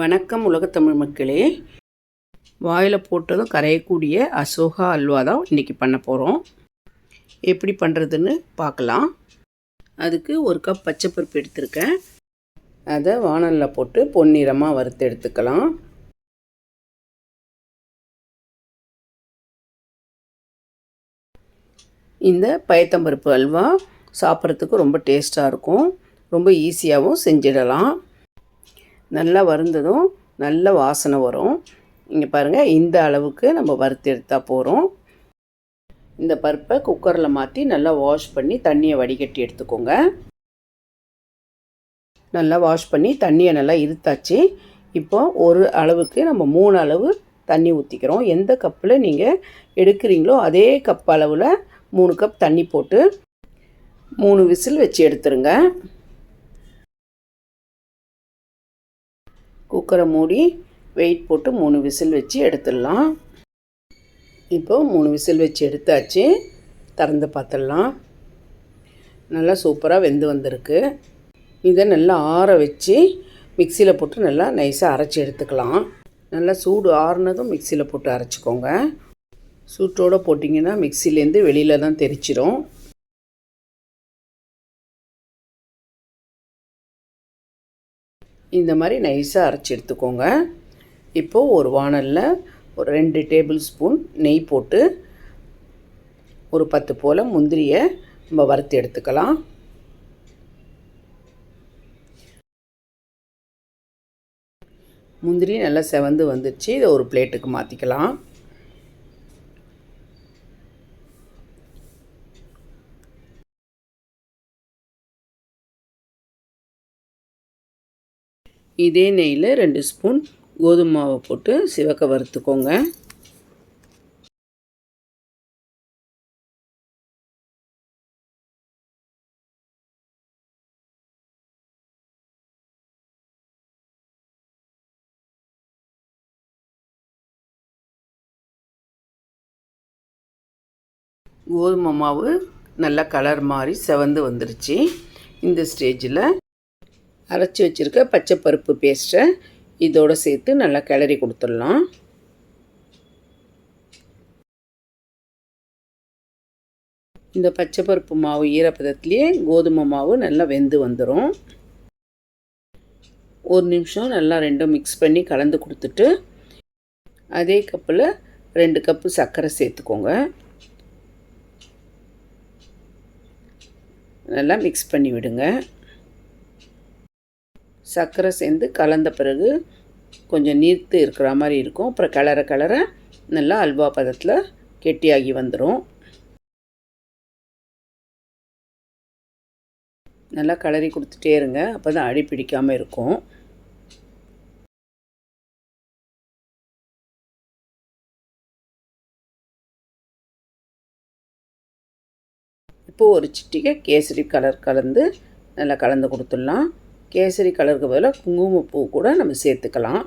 வணக்கம் உலகத்தமிழ் மக்களே. வாயில் போட்டதும் கரையக்கூடிய அசோகா அல்வா தான் இன்றைக்கி பண்ண போகிறோம் எப்படி பண்ணுறதுன்னு பார்க்கலாம். அதுக்கு ஒரு கப் பச்சைப்பருப்பு எடுத்திருக்கேன். அதை வானலில் போட்டு பொன்னிறமாக வறுத்து எடுத்துக்கலாம். இந்த பயத்தம்பருப்பு அல்வா சாப்பிட்றதுக்கு ரொம்ப டேஸ்ட்டாக இருக்கும். ரொம்ப ஈஸியாகவும் செஞ்சிடலாம். நல்லா வருந்ததும் நல்ல வாசனை வரும். இங்கே பாருங்கள் இந்த அளவுக்கு நம்ம வறுத்து எடுத்தால் போகிறோம் இந்த பருப்பை குக்கரில் மாற்றி நல்லா வாஷ் பண்ணி தண்ணியை வடிகட்டி எடுத்துக்கோங்க. நல்லா வாஷ் பண்ணி தண்ணியை நல்லா இருத்தாச்சு. இப்போ ஒரு அளவுக்கு நம்ம மூணு அளவு தண்ணி ஊற்றிக்கிறோம் எந்த கப்பில் நீங்கள் எடுக்கிறீங்களோ அதே கப் அளவில் மூணு கப் தண்ணி போட்டு மூணு விசில் வச்சு எடுத்துருங்க. குக்கரை மூடி வெயிட் போட்டு மூணு விசில் வச்சு எடுத்துடலாம். இப்போ மூணு விசில் வச்சு எடுத்தாச்சு. திறந்து பார்த்துடலாம். நல்லா சூப்பராக வெந்து வந்திருக்கு. இதை நல்லா ஆற வச்சு மிக்சியில் போட்டு நல்லா நைஸாக அரைச்சி எடுத்துக்கலாம். நல்லா சூடு ஆறுனதும் மிக்சியில் போட்டு அரைச்சிக்கோங்க. சூட்டோடு போட்டிங்கன்னா மிக்சிலேருந்து வெளியில் தான் தெரிச்சிடும் இந்த மாதிரி நைஸாக அரைச்சி எடுத்துக்கோங்க. இப்போது ஒரு வானலில் ஒரு ரெண்டு டேபிள் ஸ்பூன் நெய் போட்டு ஒரு பத்து போல் முந்திரியை நம்ம வறுத்து எடுத்துக்கலாம். முந்திரி நல்லா செவந்து வந்துடுச்சு இதை ஒரு பிளேட்டுக்கு மாற்றிக்கலாம் இதே நெய்யில் ரெண்டு ஸ்பூன் கோதுமை மாவை போட்டு சிவக்க வறுத்துக்கோங்க. கோதுமை மாவு நல்லா கலர் மாறி செவந்து வந்துருச்சு. இந்த ஸ்டேஜில் அரைச்சி வச்சுருக்க பச்சை பருப்பு பேஸ்ட்டை இதோடு சேர்த்து நல்லா கிளறி கொடுத்துடலாம். இந்த பச்சை பருப்பு மாவு ஈரப்பதத்துலேயே கோதுமை மாவு நல்லா வெந்து வந்துடும் ஒரு நிமிஷம் நல்லா ரெண்டும் மிக்ஸ் பண்ணி கலந்து கொடுத்துட்டு அதே கப்பில் ரெண்டு கப்பு சர்க்கரை சேர்த்துக்கோங்க. நல்லா மிக்ஸ் பண்ணி விடுங்க. சர்க்கரை சேர்ந்து கலந்த பிறகு கொஞ்சம் நீர்த்து இருக்கிற மாதிரி இருக்கும். அப்புறம் கிளற கிளற நல்லா அல்வா பதத்தில் கெட்டியாகி வந்துடும் நல்லா கலரி கொடுத்துட்டே இருங்க. அப்போ தான் அடி பிடிக்காமல் இருக்கும். இப்போது ஒரு சிட்டிகை கேசரி கலர் கலந்து நல்லா கலந்து கொடுத்துடலாம். கேசரி கலருக்கு பதிலாக குங்குமப்பூ கூட நம்ம சேர்த்துக்கலாம்.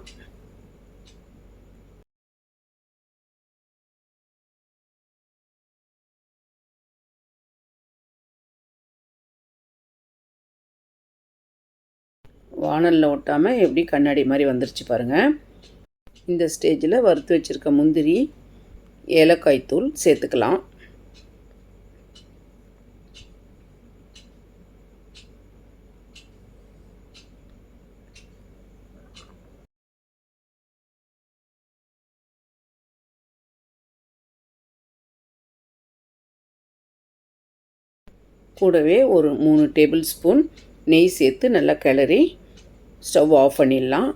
வானலில் ஒட்டாமல் எப்படி கண்ணாடி மாதிரி வந்துருச்சு பாருங்கள் இந்த ஸ்டேஜில் வறுத்து வச்சுருக்க முந்திரி ஏலக்காய் தூள் சேர்த்துக்கலாம். கூடவே ஒரு மூணு டேபிள் ஸ்பூன் நெய் சேர்த்து நல்லா கிளறி ஸ்டவ் ஆஃப் பண்ணிடலாம்.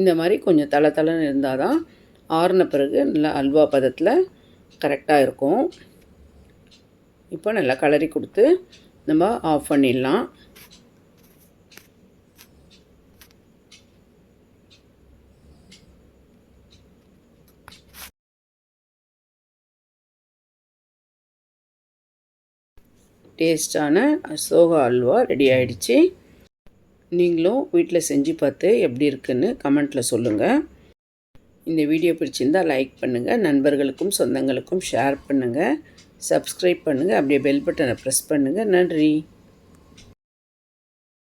இந்த மாதிரி கொஞ்சம் தலை தலைன்னு இருந்தால் தான் ஆறின பிறகு நல்லா அல்வா பதத்தில் கரெக்டாக இருக்கும். இப்போ நல்லா கலரி கொடுத்து நம்ம ஆஃப் பண்ணிடலாம். டேஸ்டான அசோகா அல்வா ரெடி ஆயிடுச்சு. நீங்களும் வீட்டில் செஞ்சு பார்த்து எப்படி இருக்குன்னு கமெண்ட்டில் சொல்லுங்கள் இந்த வீடியோ பிடிச்சிருந்தால் லைக் பண்ணுங்கள் நண்பர்களுக்கும் சொந்தங்களுக்கும் ஷேர் பண்ணுங்கள் சப்ஸ்கிரைப் பண்ணுங்கள் அப்படியே பெல் பட்டனை ப்ரெஸ் பண்ணுங்கள் நன்றி.